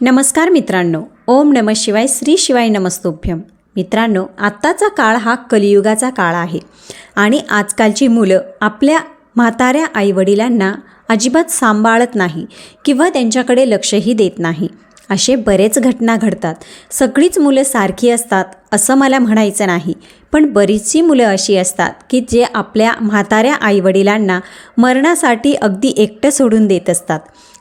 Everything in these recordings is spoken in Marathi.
नमस्कार मित्रांनो. ओम नम शिवाय श्री शिवाय नमस्तोभ्यम. मित्रांनो आत्ताचा काळ हा कलियुगाचा काळ आहे. आणि आजकालची मुलं आपल्या म्हाताऱ्या आईवडिलांना अजिबात सांभाळत नाही किंवा त्यांच्याकडे लक्षही देत नाही. असे बरेच घटना घडतात. सगळीच मुलं सारखी असतात असं मला म्हणायचं नाही. पण बरीचशी मुलं अशी असतात की जे आपल्या म्हाताऱ्या आईवडिलांना मरणासाठी अगदी एकटं सोडून देत असतात.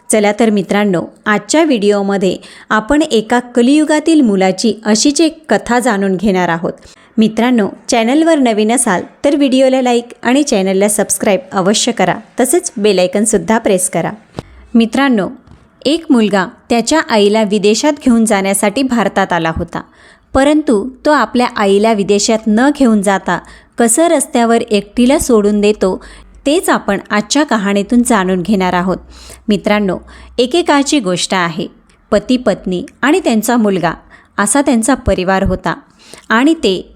चला तर मित्रांनो आजच्या व्हिडिओमध्ये आपण एका कलियुगातील मुलाची अशीच एक कथा जाणून घेणार आहोत. मित्रांनो चॅनलवर नवीन असाल तर व्हिडिओला लाईक आणि चॅनलला सबस्क्राईब अवश्य करा. तसेच बेलायकनसुद्धा प्रेस करा. मित्रांनो एक मुलगा त्याच्या आईला विदेशात घेऊन जाण्यासाठी भारतात आला होता. परंतु तो आपल्या आईला विदेशात न घेऊन जाता कसं रस्त्यावर एकटीला सोडून देतो तेच आपण आजच्या कहाणीतून जाणून घेणार आहोत. मित्रांनो एकेकाळची गोष्ट आहे. पती पत्नी आणि त्यांचा मुलगा असा त्यांचा परिवार होता आणि ते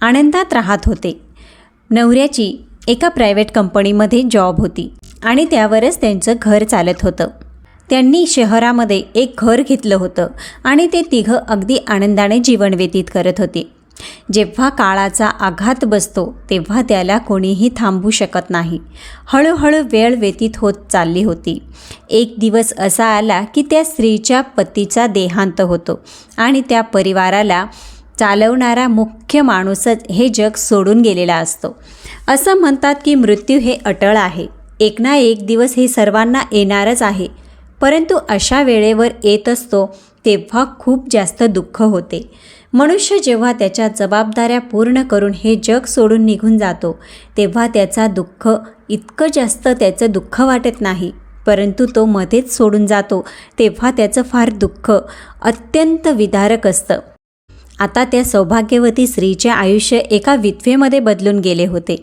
आनंदात राहत होते. नवऱ्याची एका प्रायव्हेट कंपनीमध्ये जॉब होती आणि त्यावरच त्यांचं घर चालत होतं. त्यांनी शहरामध्ये एक घर घेतलं होतं आणि ते तिघं अगदी आनंदाने जीवन व्यतीत करत होते. जेव्हा काळाचा आघात बसतो तेव्हा त्याला कोणीही थांबू शकत नाही. हळूहळू वेळ व्यतीत होत चालली होती. एक दिवस असा आला की त्या स्त्रीच्या पतीचा देहांत होतो आणि त्या परिवाराला चालवणारा मुख्य माणूसच हे जग सोडून गेलेला असतो. असं म्हणतात की मृत्यू हे अटळ आहे. एक ना एक दिवस हे सर्वांना येणारच आहे. परंतु अशा वेळेवर येत असतो तेव्हा खूप जास्त दुःख होते. मनुष्य जेव्हा त्याच्या जबाबदाऱ्या पूर्ण करून हे जग सोडून निघून जातो तेव्हा त्याचा दुःख इतकं जास्त त्याचं दुःख वाटत नाही. परंतु तो मध्येच सोडून जातो तेव्हा त्याचं फार दुःख अत्यंत विदारक असतं. आता त्या सौभाग्यवती स्त्रीचे आयुष्य एका विधवेमध्ये बदलून गेले होते.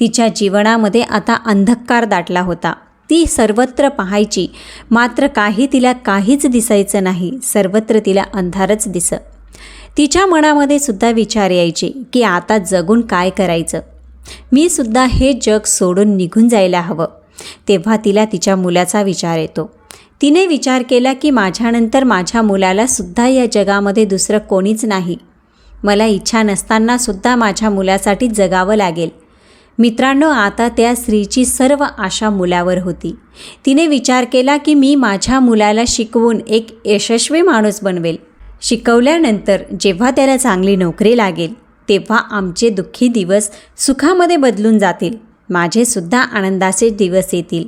तिच्या जीवनामध्ये आता अंधकार दाटला होता. ती सर्वत्र पाहायची मात्र काही तिला काहीच दिसायचं नाही सर्वत्र तिला अंधारच दिसं तिच्या मनामध्ये सुद्धा विचार यायचे की आता जगून काय करायचं? मी सुद्धा हे जग सोडून निघून जायला हवं. तेव्हा तिला तिच्या मुलाचा विचार येतो. तिने विचार केला की माझ्यानंतर माझ्या मुलाला सुद्धा या जगामध्ये दुसरं कोणीच नाही. मला इच्छा नसतानासुद्धा माझ्या मुलासाठी जगावं लागेल. मित्रांनो आता त्या स्त्रीची सर्व आशा मुलावर होती. तिने विचार केला की मी माझ्या मुलाला शिकवून एक यशस्वी माणूस बनवेल. शिकवल्यानंतर जेव्हा त्याला चांगली नोकरी लागेल तेव्हा आमचे दुःखी दिवस सुखामध्ये बदलून जातील. माझेसुद्धा आनंदाचे दिवस येतील.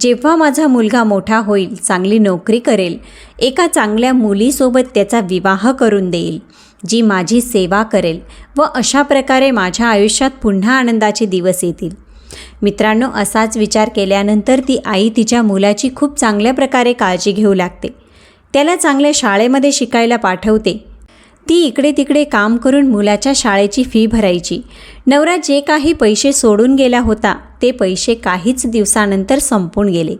जेव्हा माझा मुलगा मोठा होईल चांगली नोकरी करेल एका चांगल्या मुलीसोबत त्याचा विवाह करून देईल जी माझी सेवा करेल व अशा प्रकारे माझ्या आयुष्यात पुन्हा आनंदाचे दिवस येतील. मित्रांनो असाच विचार केल्यानंतर ती आई तिच्या मुलाची खूप चांगल्या प्रकारे काळजी घेऊ लागते. त्याला चांगल्या शाळेमध्ये शिकायला पाठवते. ती इकडे तिकडे काम करून मुलाच्या शाळेची फी भरायची. नवरा जे काही पैसे सोडून गेला होता ते पैसे काहीच दिवसानंतर संपून गेले.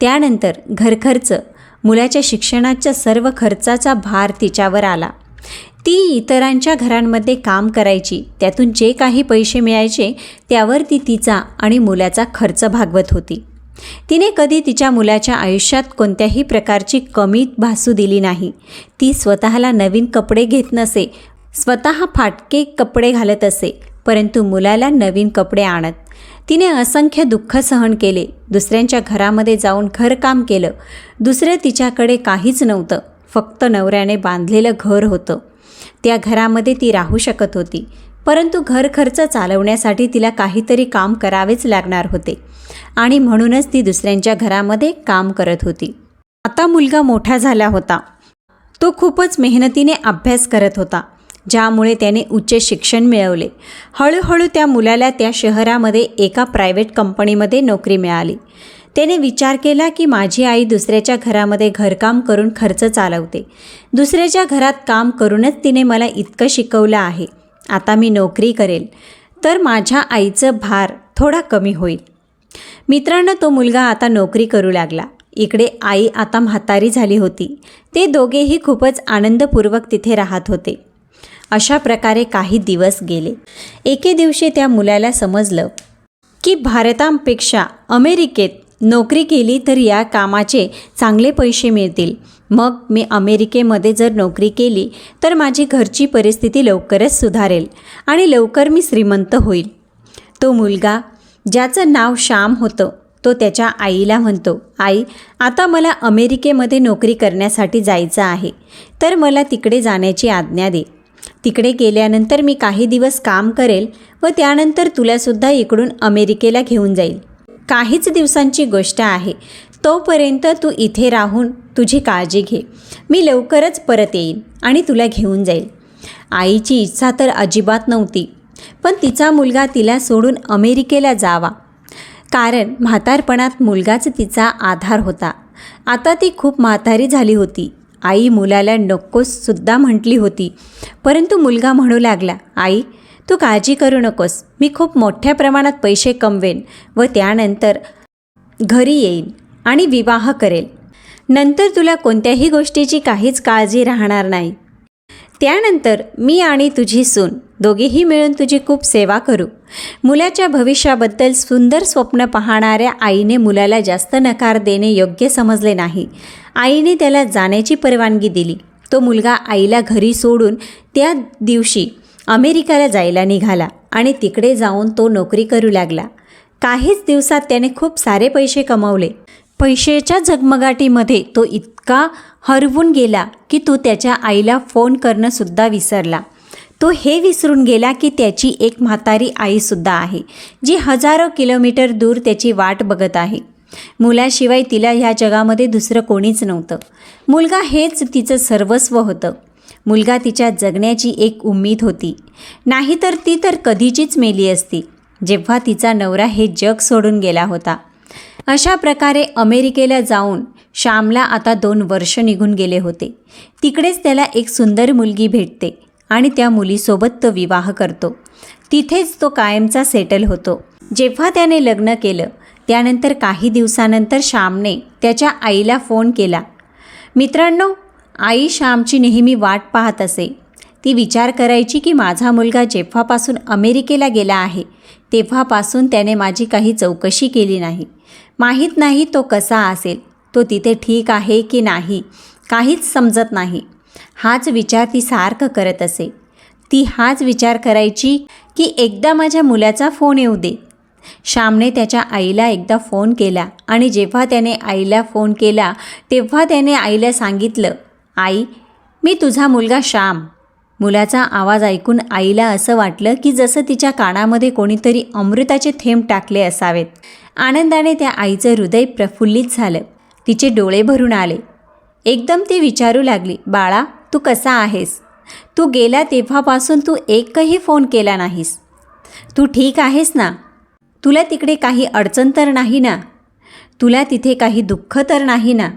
त्यानंतर घरखर्च मुलाच्या शिक्षणाच्या सर्व खर्चाचा भार तिच्यावर आला. ती इतरांच्या घरांमध्ये काम करायची त्यातून जे काही पैसे मिळायचे त्यावर ती तिचा आणि मुलाचा खर्च भागवत होती. तिने कधी तिच्या मुलाच्या आयुष्यात कोणत्याही प्रकारची कमी भासू दिली नाही. ती स्वतःला नवीन कपडे घेत नसे. स्वतः फाटके कपडे घालत असे परंतु मुलाला नवीन कपडे आणत. तिने असंख्य दुःख सहन केले. दुसऱ्यांच्या घरामध्ये जाऊन घरकाम केलं. दुसरं तिच्याकडे काहीच नव्हतं. फक्त नवऱ्याने बांधलेलं घर होतं. त्या घरामध्ये ती राहू शकत होती. परंतु घरखर्च चालवण्यासाठी तिला काहीतरी काम करावेच लागणार होते. आणि म्हणूनच ती दुसऱ्यांच्या घरामध्ये काम करत होती. आता मुलगा मोठा झाला होता. तो खूपच मेहनतीने अभ्यास करत होता ज्यामुळे त्याने उच्च शिक्षण मिळवले. हळूहळू त्या मुलाला त्या शहरामध्ये एका प्रायव्हेट कंपनीमध्ये नोकरी मिळाली. त्याने विचार केला की माझी आई दुसऱ्याच्या घरामध्ये घरकाम करून खर्च चालवते. दुसऱ्याच्या घरात काम करूनच तिने मला इतकं शिकवलं आहे. आता मी नोकरी करेल तर माझ्या आईचं भार थोडा कमी होईल. मित्रांनो तो मुलगा आता नोकरी करू लागला. इकडे आई आता म्हातारी झाली होती. ते दोघेही खूपच आनंदपूर्वक तिथे राहत होते. अशा प्रकारे काही दिवस गेले. एके दिवशी त्या मुलाला समजलं की भारतापेक्षा अमेरिकेत नोकरी केली तर या कामाचे चांगले पैसे मिळतील. मग मी अमेरिकेमध्ये जर नोकरी केली तर माझी घरची परिस्थिती लवकरच सुधारेल आणि लवकर मी श्रीमंत होईल. तो मुलगा ज्याचं नाव श्याम होतं तो त्याच्या आईला म्हणतो आई आता मला अमेरिकेमध्ये नोकरी करण्यासाठी जायचं आहे तर मला तिकडे जाण्याची आज्ञा दे. तिकडे गेल्यानंतर मी काही दिवस काम करेल व त्यानंतर तुलासुद्धा इकडून अमेरिकेला घेऊन जाईल. काहीच दिवसांची गोष्ट आहे. तोपर्यंत तू इथे राहून तुझी काळजी घे. मी लवकरच परत येईन आणि तुला घेऊन जाईल. आईची इच्छा तर अजिबात नव्हती. पण तिचा मुलगा तिला सोडून अमेरिकेला जावा. कारण म्हातारपणात मुलगाच तिचा आधार होता. आता ती खूप म्हातारी झाली होती. आई मुलाला नकोसुद्धा म्हटली होती. परंतु मुलगा म्हणू लागला आई तू काळजी करू नकोस. मी खूप मोठ्या प्रमाणात पैसे कमवेन व त्यानंतर घरी येईन आणि विवाह करेल. नंतर तुला कोणत्याही गोष्टीची काहीच काळजी राहणार नाही. त्यानंतर मी आणि तुझी सून दोघेही मिळून तुझी खूप सेवा करू. मुलाच्या भविष्याबद्दल सुंदर स्वप्न पाहणाऱ्या आईने मुलाला जास्त नकार देणे योग्य समजले नाही. आईने त्याला जाण्याची परवानगी दिली. तो मुलगा आईला घरी सोडून त्या दिवशी अमेरिकेला जायला निघाला आणि तिकडे जाऊन तो नोकरी करू लागला. काहीच दिवसात त्याने खूप सारे पैसे कमावले. पैशाच्या झगमगाटीमध्ये तो इतका हरवून गेला की तो त्याच्या आईला फोन करणंसुद्धा विसरला. तो हे विसरून गेला की त्याची एक म्हातारी आईसुद्धा आहे जी हजारो किलोमीटर दूर त्याची वाट बघत आहे. मुलाशिवाय तिला ह्या जगामध्ये दुसरं कोणीच नव्हतं. मुलगा हेच तिचं सर्वस्व होतं. मुलगा तिच्या जगण्याची एक उम्मीद होती. नाहीतर ती तर कधीचीच मेली असती. जेव्हा तिचा नवरा हे जग सोडून गेला होता. अशा प्रकारे अमेरिकेला जाऊन श्यामला आता दोन वर्ष निघून गेले होते. तिकडेच त्याला एक सुंदर मुलगी भेटते आणि त्या मुलीसोबत तो विवाह करतो. तिथेच तो कायमचा सेटल होतो. जेव्हा त्याने लग्न केलं त्यानंतर काही दिवसानंतर श्यामने त्याच्या आईला फोन केला. मित्रांनो आई श्यामची नेहमी वाट पाहत असे. ती विचार करायची की माझा मुलगा जेव्हापासून अमेरिकेला गेला आहे तेव्हापासून त्याने माझी काही चौकशी केली नाही. माहीत नाही तो कसा असेल तो तिथे ठीक आहे की नाही काहीच समजत नाही. हाच विचार ती सारखं करत असे. ती हाच विचार करायची की एकदा माझ्या मुलाचा फोन येऊ दे. श्यामने त्याच्या आईला एकदा फोन केला आणि जेव्हा त्याने आईला फोन केला तेव्हा त्याने आईला सांगितलं आई मी तुझा मुलगा श्याम. मुलाचा आवाज ऐकून आईला असं वाटलं की जसं तिच्या कानामध्ये कोणीतरी अमृताचे थेंब टाकले असावेत. आनंदाने त्या आईचं हृदय प्रफुल्लित झालं. तिचे डोळे भरून आले. एकदम ती विचारू लागली बाळा तू कसा आहेस? तू गेला तेव्हापासून तू एकही फोन केला नाहीस. तू ठीक आहेस ना? तुला तिकडे काही अडचण तर नाही ना? तुला तिथे काही दुःख तर नाही ना?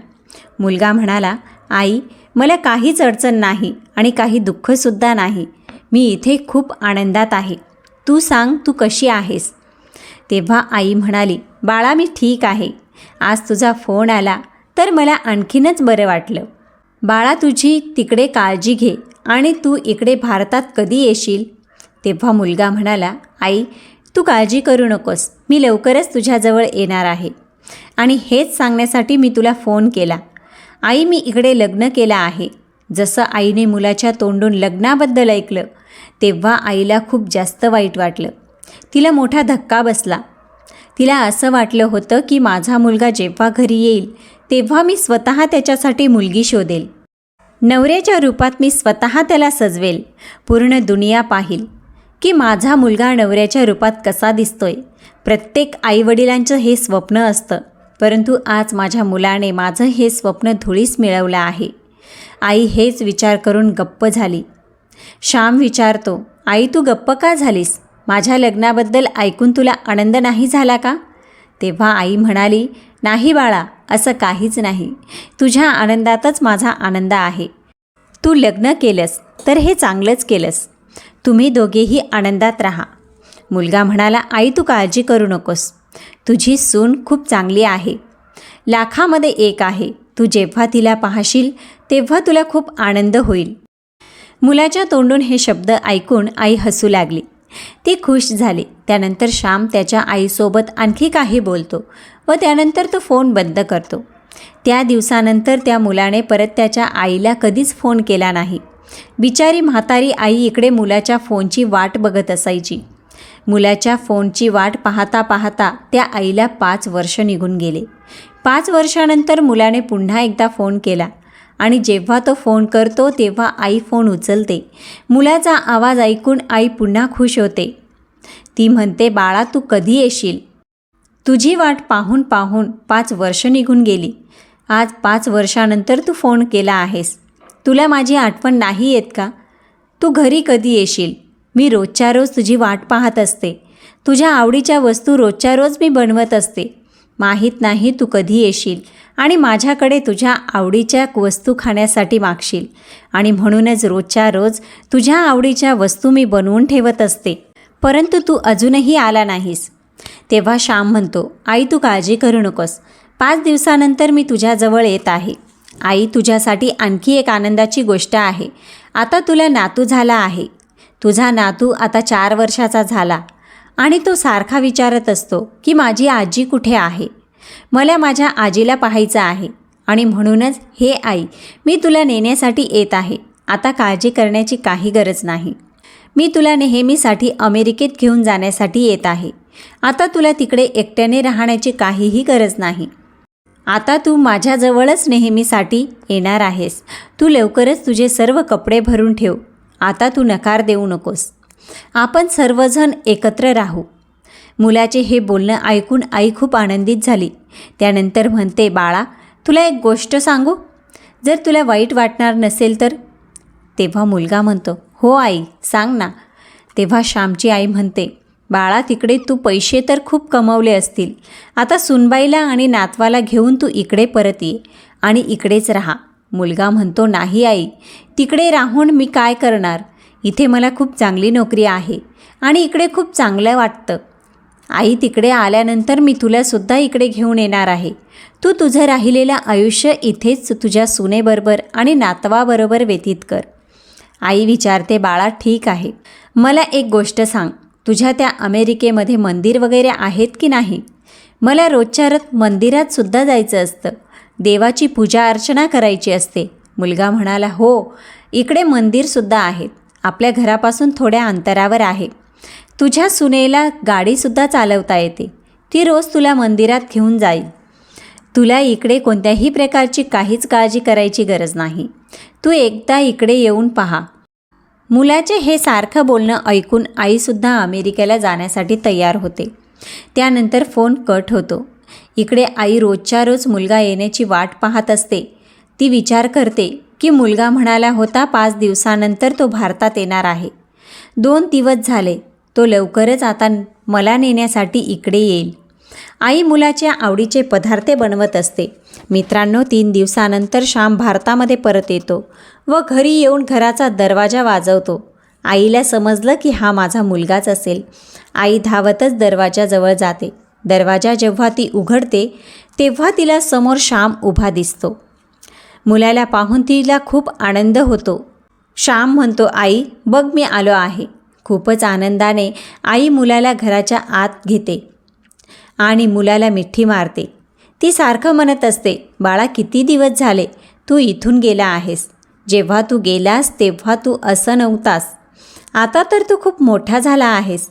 मुलगा म्हणाला आई मला काहीच अडचण नाही आणि काही दुःखसुद्धा नाही. मी इथे खूप आनंदात आहे. तू सांग तू कशी आहेस? तेव्हा आई म्हणाली बाळा मी ठीक आहे. आज तुझा फोन आला तर मला आणखीनच बरं वाटलं. बाळा तुझी तिकडे काळजी घे आणि तू इकडे भारतात कधी येशील? तेव्हा मुलगा म्हणाला आई तू काळजी करू नकोस. मी लवकरच तुझ्याजवळ येणार आहे. आणि हेच सांगण्यासाठी मी तुला फोन केला. आई मी इकडे लग्न केलं आहे. जसं आईने मुलाच्या तोंडून लग्नाबद्दल ऐकलं तेव्हा आईला खूप जास्त वाईट वाटलं. तिला मोठा धक्का बसला. तिला असं वाटलं होतं की माझा मुलगा जेव्हा घरी येईल तेव्हा मी स्वतः त्याच्यासाठी मुलगी शोधेल. नवऱ्याच्या रूपात मी स्वतः त्याला सजवेल. पूर्ण दुनिया पाहील की माझा मुलगा नवऱ्याच्या रूपात कसा दिसतोय. प्रत्येक आईवडिलांचं हे स्वप्न असतं. परंतु आज माझ्या मुलाने माझं हे स्वप्न धुळीस मिळवलं आहे. आई हेच विचार करून गप्प झाली. श्याम विचारतो आई तू गप्प का झालीस? माझ्या लग्नाबद्दल ऐकून तुला आनंद नाही झाला का? तेव्हा आई म्हणाली नाही बाळा असं काहीच नाही. तुझ्या आनंदातच माझा आनंद आहे. तू लग्न केलंस तर हे चांगलंच केलंस. तुम्ही दोघेही आनंदात राहा. मुलगा म्हणाला आई तू काळजी करू नकोस. तुझी सून खूप चांगली आहे. लाखामध्ये एक आहे. तू जेव्हा तिला पाहशील तेव्हा तुला खूप आनंद होईल. मुलाच्या तोंडून हे शब्द ऐकून आई हसू लागली. ती खुश झाली. त्यानंतर श्याम त्याच्या आईसोबत आणखी काही बोलतो व त्यानंतर तो फोन बंद करतो. त्या दिवसानंतर त्या मुलाने परत त्याच्या आईला कधीच फोन केला नाही. बिचारी म्हातारी आई इकडे मुलाच्या फोनची वाट बघत असायची. मुलाच्या फोनची वाट पाहता पाहता त्या आईला पाच वर्ष निघून गेले. पाच वर्षानंतर मुलाने पुन्हा एकदा फोन केला आणि जेव्हा तो फोन करतो तेव्हा आई फोन उचलते. मुलाचा आवाज ऐकून आई पुन्हा खुश होते. ती म्हणते बाळा तू कधी येशील? तुझी वाट पाहून पाहून पाच वर्ष निघून गेली. आज पाच वर्षानंतर तू फोन केला आहेस. तुला माझी आठवण नाही येत का? तू घरी कधी येशील? मी रोजच्या रोज तुझी वाट पाहत असते. तुझ्या आवडीच्या वस्तू रोजच्या रोज मी बनवत असते. माहीत नाही तू कधी येशील आणि माझ्याकडे तुझ्या आवडीच्या वस्तू खाण्यासाठी मागशील. आणि म्हणूनच रोजच्या रोज तुझ्या आवडीच्या वस्तू मी बनवून ठेवत असते. परंतु तू अजूनही आला नाहीस. तेव्हा श्याम म्हणतो आई तू काळजी करू नकोस. पाच दिवसानंतर मी तुझ्याजवळ येत आहे. आई तुझ्यासाठी आणखी एक आनंदाची गोष्ट आहे. आता तुला नातू झाला आहे. तुझा नातू आता चार वर्षाचा झाला आणि तो सारखा विचारत असतो की माझी आजी कुठे आहे? मला माझ्या आजीला पाहायचं आहे आणि म्हणूनच हे आई मी तुला नेण्यासाठी येत आहे. आता काळजी करण्याची काही गरज नाही. मी तुला नेहमीसाठी अमेरिकेत घेऊन जाण्यासाठी येत आहे. आता तुला तिकडे एकट्याने राहण्याची काहीही गरज नाही. आता तू माझ्याजवळच नेहमीसाठी येणार आहेस. तू लवकरच तुझे सर्व कपडे भरून ठेव. आता तू नकार देऊ नकोस. आपण सर्वजण एकत्र राहू. मुलाचे हे बोलणं ऐकून आई खूप आनंदित झाली. त्यानंतर म्हणते बाळा तुला एक गोष्ट सांगू? जर तुला वाईट वाटणार नसेल तर? तेव्हा मुलगा म्हणतो हो आई सांग ना. तेव्हा श्यामची आई म्हणते बाळा तिकडे तू पैसे तर खूप कमवले असतील. आता सुनबाईला आणि नातवाला घेऊन तू इकडे परत ये आणि इकडेच राहा. मुलगा म्हणतो नाही आई तिकडे राहून मी काय करणार? इथे मला खूप चांगली नोकरी आहे आणि इकडे खूप चांगलं वाटतं. आई तिकडे आल्यानंतर मी तुलासुद्धा इकडे घेऊन येणार आहे. तू तुझं राहिलेलं आयुष्य इथेच तुझ्या सुनेबरोबर आणि नातवाबरोबर व्यतीत कर. आई विचारते बाळा ठीक आहे. मला एक गोष्ट सांग. तुझ्या त्या अमेरिकेमध्ये मंदिर वगैरे आहेत की नाही? मला रोजच्या रथ मंदिरात सुद्धा जायचं असतं. देवाची पूजा अर्चना करायची असते. मुलगा म्हणाला हो इकडे मंदिरसुद्धा आहेत आपल्या घरापासून थोड्या अंतरावर आहे. तुझ्या सुनेला गाडीसुद्धा चालवता येते. ती रोज तुला मंदिरात घेऊन जाईल. तुला इकडे कोणत्याही प्रकारची काहीच काळजी करायची गरज नाही. तू एकदा इकडे येऊन पहा. मुलाचे हे सारखं बोलणं ऐकून आईसुद्धा अमेरिकेला जाण्यासाठी तयार होते. त्यानंतर फोन कट होतो. इकडे आई रोजच्या रोज मुलगा येण्याची वाट पाहत असते. ती विचार करते की मुलगा म्हणाला होता पाच दिवसानंतर तो भारतात येणार आहे. दोन दिवस झाले. तो लवकरच आता मला नेण्यासाठी इकडे येईल. आई मुलाच्या आवडीचे पदार्थ बनवत असते. मित्रांनो तीन दिवसानंतर श्याम भारतामध्ये परत येतो व घरी येऊन घराचा दरवाजा वाजवतो. आईला समजलं की हा माझा मुलगाच असेल. आई धावतच दरवाजाजवळ जाते. दरवाजा जेव्हा ती उघडते तेव्हा तिला समोर श्याम उभा दिसतो. मुलाला पाहून तिला खूप आनंद होतो. श्याम म्हणतो आई बघ मी आलो आहे. खूपच आनंदाने आई मुलाला घराच्या आत घेते आणि मुलाला मिठी मारते. ती सारखं म्हणत असते बाळा किती दिवस झाले? तू इथून गेला आहेस. जेव्हा तू गेलास तेव्हा तू असं नव्हतास. आता तर तू खूप मोठा झाला आहेस.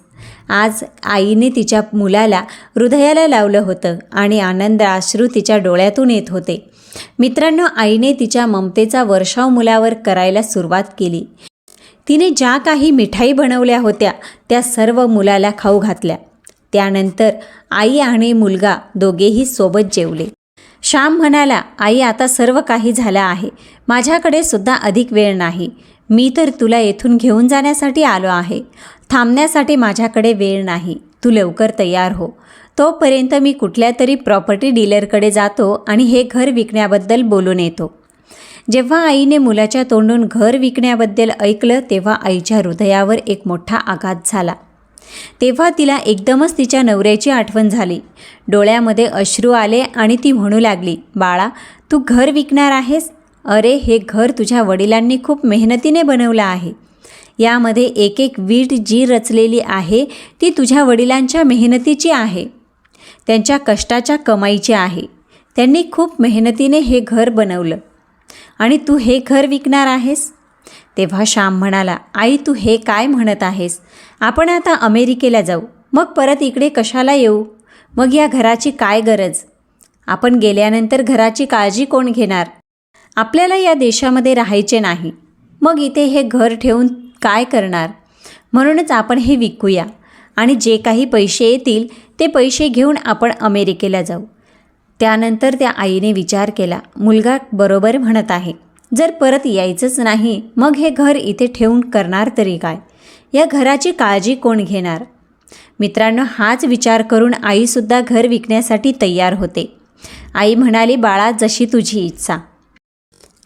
आज आईने तिच्या मुलाला हृदयाला लावलं होतं आणि आनंद अश्रू तिच्या डोळ्यातून येत होते. मित्रांनो आईने तिच्या ममतेचा वर्षाव मुलावर करायला सुरुवात केली. तिने ज्या काही मिठाई बनवल्या होत्या त्या सर्व मुलाला खाऊ घातल्या. त्यानंतर आई आणि मुलगा दोघेही सोबत जेवले. श्याम म्हणाला आई आता सर्व काही झालं आहे. माझ्याकडे सुद्धा अधिक वेळ नाही. मी तर तुला येथून घेऊन जाण्यासाठी आलो आहे. थांबण्यासाठी माझ्याकडे वेळ नाही. तू लवकर तयार हो. तोपर्यंत मी कुठल्या तरी प्रॉपर्टी डीलरकडे जातो आणि हे घर विकण्याबद्दल बोलून येतो. जेव्हा आईने मुलाच्या तोंडून घर विकण्याबद्दल ऐकलं तेव्हा आईच्या हृदयावर एक मोठा आघात झाला. तेव्हा तिला एकदमच तिच्या नवऱ्याची आठवण झाली. डोळ्यामध्ये अश्रू आले आणि ती म्हणू लागली बाळा तू घर विकणार आहेस? अरे हे घर तुझ्या वडिलांनी खूप मेहनतीने बनवलं आहे. यामध्ये एक एक वीट जी रचलेली आहे ती तुझ्या वडिलांच्या मेहनतीची आहे. त्यांच्या कष्टाच्या कमाईची आहे. त्यांनी खूप मेहनतीने हे घर बनवलं. आणि तू हे घर विकणार आहेस? तेव्हा श्याम म्हणाला आई तू हे काय म्हणत आहेस? आपण आता अमेरिकेला जाऊ. मग परत इकडे कशाला येऊ? मग या घराची काय गरज? आपण गेल्यानंतर घराची काळजी कोण घेणार? आपल्याला या देशामध्ये राहायचे नाही. मग इथे हे घर ठेवून काय करणार? म्हणूनच आपण हे विकूया. आणि जे काही पैसे येतील ते पैसे घेऊन आपण अमेरिकेला जाऊ. त्यानंतर त्या आईने विचार केला. मुलगा बरोबर म्हणत आहे. जर परत यायचंच नाही मग हे घर इथे ठेवून करणार तरी काय? या घराची काळजी कोण घेणार? मित्रांनो हाच विचार करून आईसुद्धा घर विकण्यासाठी तयार होते. आई म्हणाली बाळा जशी तुझी इच्छा.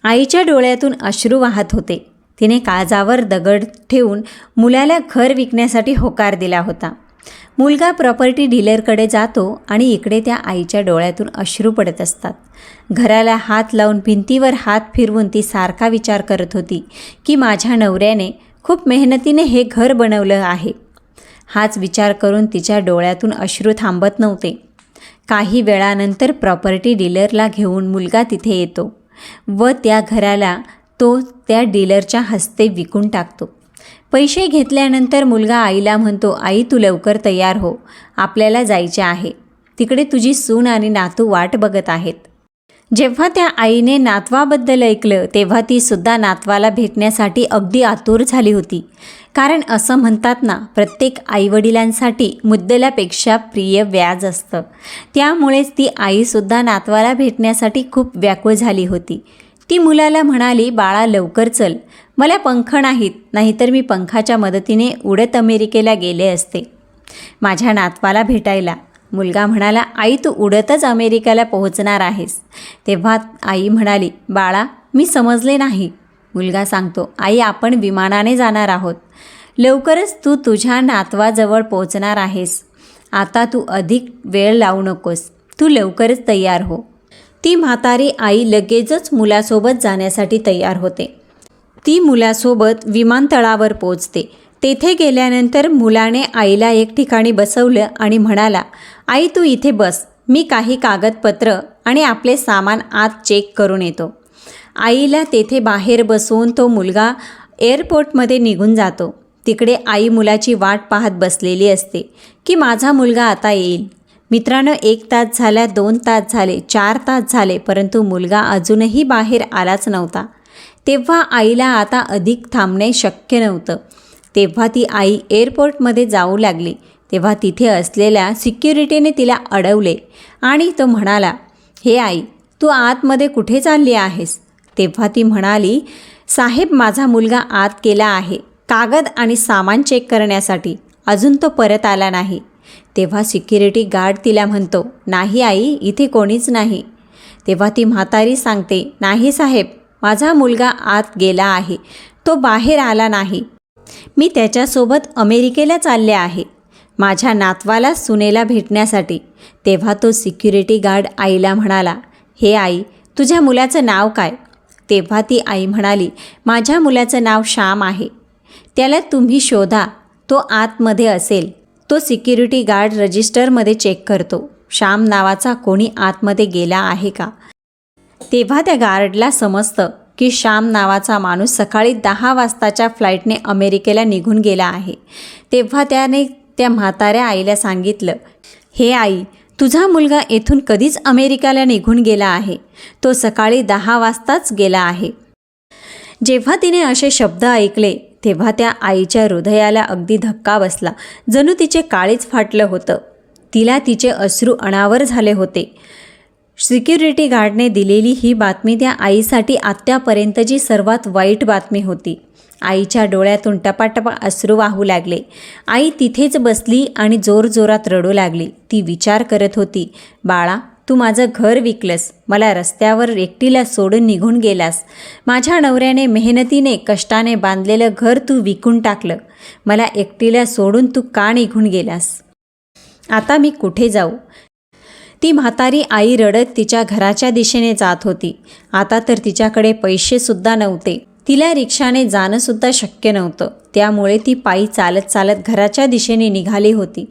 आईच्या डोळ्यातून अश्रू वाहत होते. तिने काळजावर दगड ठेवून मुलाला घर विकण्यासाठी होकार दिला होता. मुलगा प्रॉपर्टी डीलरकडे जातो आणि इकडे त्या आईच्या डोळ्यातून अश्रू पडत असतात. घराला हात लावून भिंतीवर हात फिरवून ती सारखा विचार करत होती की माझ्या नवऱ्याने खूप मेहनतीने हे घर बनवलं आहे. हाच विचार करून तिच्या डोळ्यातून अश्रू थांबत नव्हते. काही वेळानंतर प्रॉपर्टी डीलरला घेऊन मुलगा तिथे येतो. व त्या घराला तो त्या डीलरच्या हस्ते विकून टाकतो. पैसे घेतल्यानंतर मुलगा आईला म्हणतो आई तू लवकर तयार हो. आपल्याला जायचे आहे. तिकडे तुझी सून आणि नातू वाट बघत आहेत. जेव्हा त्या आईने नातवाबद्दल ऐकलं तेव्हा ती सुद्धा नातवाला भेटण्यासाठी अगदी आतुर झाली होती. कारण असं म्हणतात ना प्रत्येक आईवडिलांसाठी मुद्दलापेक्षा प्रिय व्याज असतं. त्यामुळेच ती आईसुद्धा नातवाला भेटण्यासाठी खूप व्याकुळ झाली होती. ती मुलाला म्हणाली बाळा लवकर चल. मला पंख नाहीत नाहीतर मी पंखाच्या मदतीने उडत अमेरिकेला गेले असते. माझ्या नातवाला भेटायला. मुलगा म्हणाला आई तू उडतच अमेरिकेला पोहोचणार आहेस. तेव्हा आई म्हणाली बाळा मी समजले नाही. मुलगा सांगतो आई आपण विमानाने जाणार आहोत. लवकरच तू तुझ्या नातवाजवळ पोहोचणार आहेस. आता तू अधिक वेळ लावू नकोस. तू लवकरच तयार हो. ती म्हातारी आई लगेचच मुलासोबत जाण्यासाठी तयार होते. ती मुलासोबत विमानतळावर पोचते तेथे गेल्यानंतर मुलाने आईला एक ठिकाणी बसवलं आणि म्हणाला आई तू इथे बस. मी काही कागदपत्र आणि आपले सामान आत चेक करून येतो. आईला तेथे बाहेर बसवून तो मुलगा एअरपोर्टमध्ये निघून जातो. तिकडे आई मुलाची वाट पाहत बसलेली असते की माझा मुलगा आता येईल. मित्रांनो एक तास झाल्या दोन तास झाले चार तास झाले परंतु मुलगा अजूनही बाहेर आलाच नव्हता. तेव्हा आईला आता अधिक थांबणे शक्य नव्हतं. तेव्हा ती आई एअरपोर्टमध्ये जाऊ लागली. तेव्हा तिथे असलेल्या सिक्युरिटीने तिला अडवले आणि तो म्हणाला हे आई तू आतमध्ये कुठे चालली आहेस? तेव्हा ती म्हणाली साहेब माझा मुलगा आत केला आहे. कागद आणि सामान चेक करण्यासाठी. अजून तो परत आला नाही. तेव्हा सिक्युरिटी गार्ड तिला म्हणतो नाही आई इथे कोणीच नाही. तेव्हा ती म्हातारी सांगते नाही साहेब माझा मुलगा आत गेला आहे. तो बाहेर आला नाही. मी त्याच्यासोबत अमेरिकेला चालले आहे. माझ्या नातवाला सुनेला भेटण्यासाठी. तेव्हा तो सिक्युरिटी गार्ड आईला म्हणाला हे आई तुझ्या मुलाचं नाव काय? तेव्हा ती आई म्हणाली माझ्या मुलाचं नाव श्याम आहे. त्याला तुम्ही शोधा. तो आतमध्ये असेल. तो सिक्युरिटी गार्ड रजिस्टरमध्ये चेक करतो. श्याम नावाचा कोणी आतमध्ये गेला आहे का? तेव्हा त्या गार्डला समजतं की श्याम नावाचा माणूस सकाळी दहा वाजताच्या फ्लाईटने अमेरिकेला निघून गेला आहे. तेव्हा त्याने त्या म्हाताऱ्या आईला सांगितलं हे आई तुझा मुलगा येथून कधीच अमेरिकेला निघून गेला आहे. तो सकाळी दहा वाजताच गेला आहे. जेव्हा तिने असे शब्द ऐकले तेव्हा त्या आईच्या हृदयाला अगदी धक्का बसला. जणू तिचे काळीच फाटलं होतं. तिला तिचे अश्रू अनावर झाले होते. सिक्युरिटी गार्डने दिलेली ही बातमी त्या आईसाठी आत्तापर्यंतची सर्वात वाईट बातमी होती. आईच्या डोळ्यातून टपाटपा अश्रू वाहू लागले. आई तिथेच बसली आणि जोरजोरात रडू लागली. ती विचार करत होती बाळा तू माझं घर विकलंस. मला रस्त्यावर एकटीला सोडून निघून गेलास. माझ्या नवऱ्याने मेहनतीने कष्टाने बांधलेलं घर तू विकून टाकलं. मला एकटीला सोडून तू का निघून गेलास? आता मी कुठे जाऊ? ती म्हातारी आई रडत तिच्या घराच्या दिशेने जात होती. आता तर तिच्याकडे पैसेसुद्धा नव्हते. तिला रिक्षाने जाणंसुद्धा शक्य नव्हतं. त्यामुळे ती पायी चालत चालत घराच्या दिशेने निघाली होती.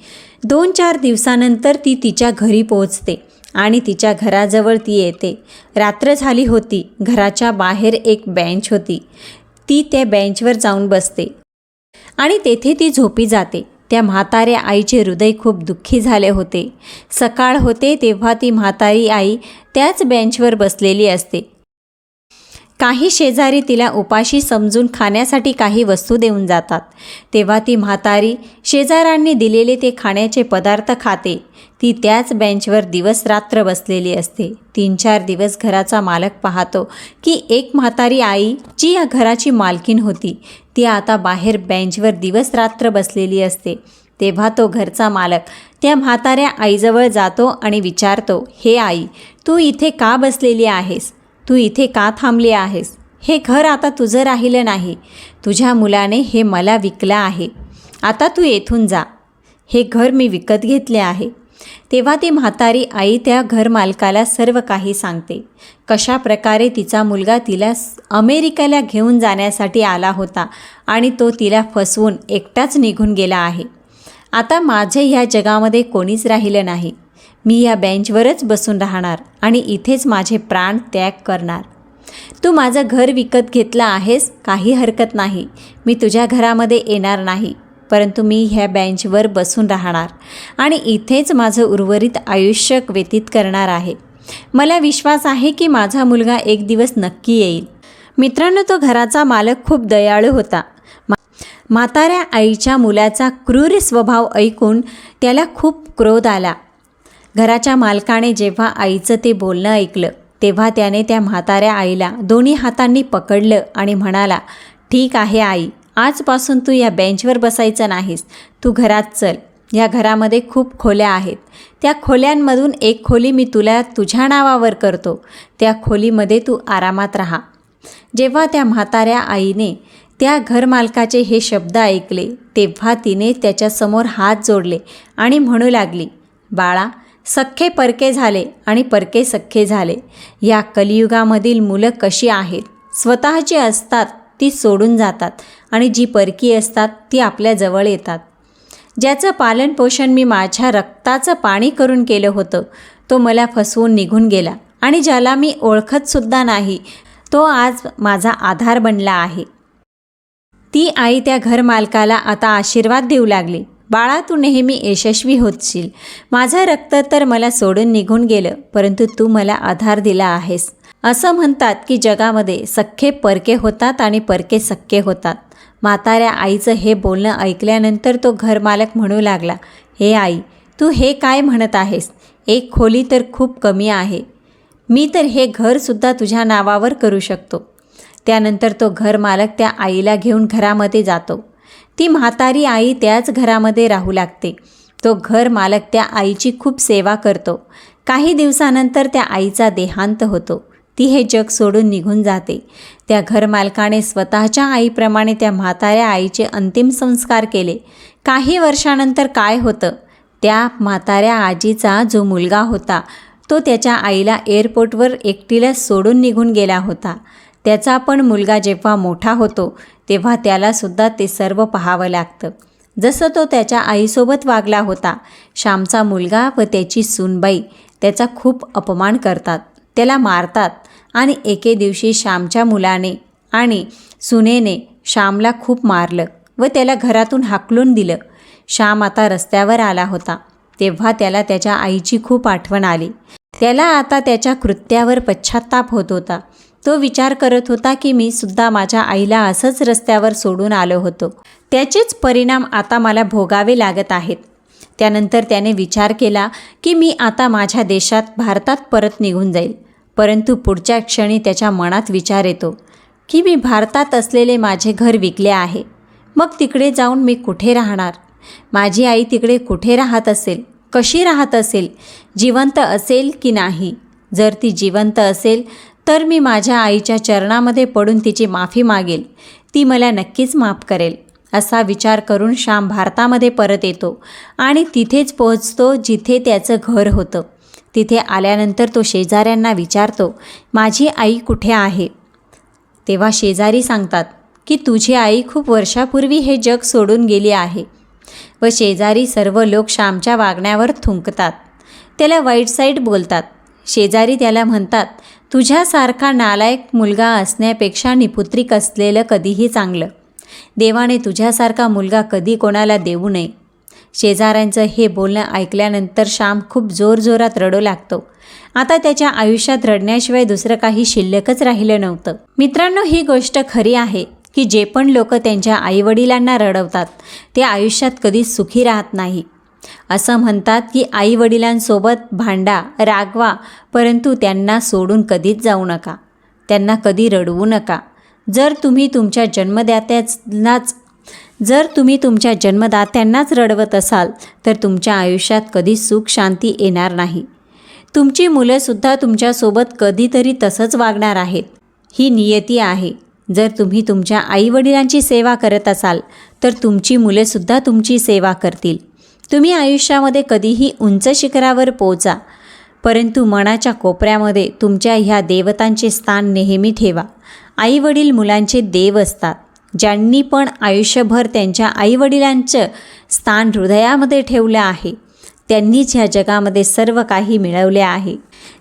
दोन चार दिवसानंतर ती तिच्या घरी पोहोचते आणि तिच्या घराजवळ ती येते. रात्र झाली होती. घराच्या बाहेर एक बेंच होती. ती त्या बेंचवर जाऊन बसते. आणि तेथे ती झोपी जाते. त्या म्हाताऱ्या आईचे हृदय खूप दुःखी झाले होते. सकाळ होते तेव्हा ती म्हातारी आई त्याच बेंचवर बसलेली असते. काही शेजारी तिला उपाशी समजून खाण्यासाठी काही वस्तू देऊन जातात. तेव्हा ती म्हातारी शेजाऱ्यांनी दिलेले ते खाण्याचे पदार्थ खाते. ती त्याच बेंचवर दिवस रात्र बसलेली असते. तीन चार दिवस घराचा मालक पाहतो की एक म्हातारी आई जी या घराची मालकीन होती. ती आता बाहेर बेंचवर दिवस रात्र बसलेली असते. तेव्हा तो घरचा मालक त्या म्हाताऱ्या आईजवळ जातो आणि विचारतो हे आई तू इथे का बसलेली आहेस? तू इथे का थांबली आहेस? हे घर आता तुझं राहिलं नाही. तुझ्या मुलाने हे मला विकलं आहे. आता तू येथून जा. हे घर मी विकत घेतले आहे. तेव्हा ती म्हातारी आई त्या घरमालकाला सर्व काही सांगते. कशा प्रकारे तिचा मुलगा तिला अमेरिकेला घेऊन जाण्यासाठी आला होता आणि तो तिला फसवून एकटाच निघून गेला आहे. आता माझे ह्या जगामध्ये कोणीच राहिलं नाही. मी या बेंचवरच बसून राहणार आणि इथेच माझे प्राण त्याग करणार. तू माझं घर विकत घेतलं आहेस काही हरकत नाही. मी तुझ्या घरामध्ये येणार नाही. परंतु मी ह्या बेंचवर बसून राहणार आणि इथेच माझं उर्वरित आयुष्य व्यतीत करणार आहे. मला विश्वास आहे की माझा मुलगा एक दिवस नक्की येईल. मित्रांनो तो घराचा मालक खूप दयाळू होता. म्हाताऱ्या आईच्या मुलाचा क्रूर स्वभाव ऐकून त्याला खूप क्रोध आला. घराच्या मालकाने जेव्हा आईचं ते बोलणं ऐकलं तेव्हा त्याने त्या म्हाताऱ्या आईला दोन्ही हातांनी पकडलं आणि म्हणाला ठीक आहे आई आजपासून तू या बेंचवर बसायचं नाहीस. तू घरात चल. या घरामध्ये खूप खोल्या आहेत. त्या खोल्यांमधून एक खोली मी तुला तुझ्या नावावर करतो. त्या खोलीमध्ये तू आरामात राहा. जेव्हा त्या म्हाताऱ्या आईने त्या घरमालकाचे हे शब्द ऐकले तेव्हा तिने त्याच्यासमोर हात जोडले आणि म्हणू लागली बाळा सख्खे परके झाले आणि परके सख्खे झाले. या कलियुगामधील मुलं कशी आहेत? स्वतःची असतात ती सोडून जातात आणि जी परकी असतात ती आपल्याजवळ येतात. ज्याचं पालनपोषण मी माझ्या रक्ताचं पाणी करून केलं होतं तो मला फसवून निघून गेला आणि ज्याला मी ओळखतसुद्धा नाही तो आज माझा आधार बनला आहे. ती आई त्या घरमालकाला आता आशीर्वाद देऊ लागली. बाळा तू नेहमी यशस्वी होतशील माझं रक्त तर मला सोडून निघून गेलं परंतु तू मला आधार दिला आहेस. असं म्हणतात की जगामध्ये सख्खे परके होतात आणि परके सख्खे होतात. म्हाताऱ्या आईचं हे बोलणं ऐकल्यानंतर तो घरमालक म्हणू लागला हे आई तू हे काय म्हणत आहेस? एक खोली तर खूप कमी आहे. मी तर हे घरसुद्धा तुझ्या नावावर करू शकतो. त्यानंतर तो घरमालक त्या आईला घेऊन घरामध्ये जातो. ती म्हातारी आई त्याच घरामध्ये राहू लागते. तो घर मालक त्या आईची खूप सेवा करतो. काही दिवसानंतर त्या आईचा देहांत होतो. ती हे जग सोडून निघून जाते. त्या घरमालकाने स्वतःच्या आईप्रमाणे त्या म्हाताऱ्या आईचे अंतिम संस्कार केले. काही वर्षानंतर काय होतं? त्या म्हाताऱ्या आजीचा जो मुलगा होता तो त्याच्या आईला एअरपोर्टवर एकटीला सोडून निघून गेला होता. त्याचा पण मुलगा जेव्हा मोठा होतो तेव्हा त्यालासुद्धा ते सर्व पाहावं लागतं. जसं तो त्याच्या आईसोबत वागला होता श्यामचा मुलगा व त्याची सूनबाई त्याचा खूप अपमान करतात. त्याला मारतात. आणि एके दिवशी श्यामच्या मुलाने आणि सुनेने श्यामला खूप मारलं व त्याला घरातून हाकलून दिलं. श्याम आता रस्त्यावर आला होता. तेव्हा त्याला त्याच्या आईची खूप आठवण आली. त्याला आता त्याच्या कृत्यावर पश्चाताप होत होता. तो विचार करत होता की मी सुद्धा माझ्या आईला असंच रस्त्यावर सोडून आलो होतो. त्याचेच परिणाम आता मला भोगावे लागत आहेत. त्यानंतर त्याने विचार केला की मी आता माझ्या देशात भारतात परत निघून जाईल. परंतु पुढच्या क्षणी त्याच्या मनात विचार येतो की मी भारतात असलेले माझे घर विकले आहे. मग तिकडे जाऊन मी कुठे राहणार? माझी आई तिकडे कुठे राहत असेल? कशी राहत असेल? जिवंत असेल की नाही? जर ती जिवंत असेल तर मी माझ्या आईच्या चरणामध्ये पडून तिची माफी मागेल. ती मला नक्कीच माफ करेल असा विचार करून श्याम भारतामध्ये परत येतो आणि तिथेच पोहोचतो जिथे त्याचं घर होतं. तिथे आल्यानंतर तो शेजाऱ्यांना विचारतो माझी आई कुठे आहे? तेव्हा शेजारी सांगतात की तुझी आई खूप वर्षापूर्वी हे जग सोडून गेली आहे. व शेजारी सर्व लोक श्यामच्या वागण्यावर थुंकतात. त्याला वाईट साईट बोलतात. शेजारी त्याला म्हणतात तुझ्यासारखा नालायक मुलगा असण्यापेक्षा निपुत्रिक असलेलं कधीही चांगलं. देवाने तुझ्यासारखा मुलगा कधी कोणाला देऊ नये. शेजाऱ्यांचं हे बोलणं ऐकल्यानंतर श्याम खूप जोरजोरात रडू लागतो. आता त्याच्या आयुष्यात रडण्याशिवाय दुसरं काही शिल्लकच राहिलं नव्हतं. मित्रांनो ही गोष्ट खरी आहे की जे पण लोक त्यांच्या आईवडिलांना रडवतात ते आयुष्यात कधीच सुखी राहत नाही. असं म्हणतात की आईवडिलांसोबत भांडा रागवा परंतु त्यांना सोडून कधीच जाऊ नका. त्यांना कधी रडवू नका. जर तुम्ही तुमच्या जन्मदात्यांनाच जर तुम्ही तुमच्या जन्मदात्यांनाच रडवत असाल तर तुमच्या आयुष्यात कधी सुख शांती येणार नाही. तुमची मुलंसुद्धा तुमच्यासोबत कधीतरी तसंच वागणार आहेत. ही नियती आहे. जर तुम्ही तुमच्या आईवडिलांची सेवा करत असाल तर तुमची मुलेसुद्धा तुमची सेवा करतील. तुम्ही आयुष्यामध्ये कधीही उंच शिखरावर पोचा परंतु मनाच्या कोपऱ्यामध्ये तुमच्या ह्या देवतांचे स्थान नेहमी ठेवा. आईवडील मुलांचे देव असतात. ज्यांनी पण आयुष्यभर त्यांच्या आईवडिलांचं स्थान हृदयामध्ये ठेवलं आहे त्यांनीच ह्या जगामध्ये सर्व काही मिळवले आहे.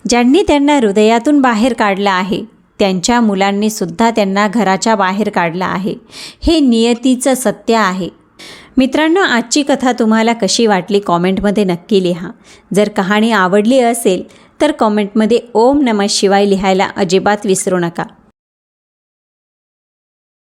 ज्यांनी त्यांना हृदयातून बाहेर काढलं आहे त्यांच्या मुलांनीसुद्धा त्यांना घराच्या बाहेर काढलं आहे. हे नियतीचं सत्य आहे. मित्रांनो आजची कथा तुम्हाला कशी वाटली कॉमेंटमध्ये नक्की लिहा. जर कहाणी आवडली असेल तर कॉमेंटमध्ये ओम नमः शिवाय लिहायला अजिबात विसरू नका.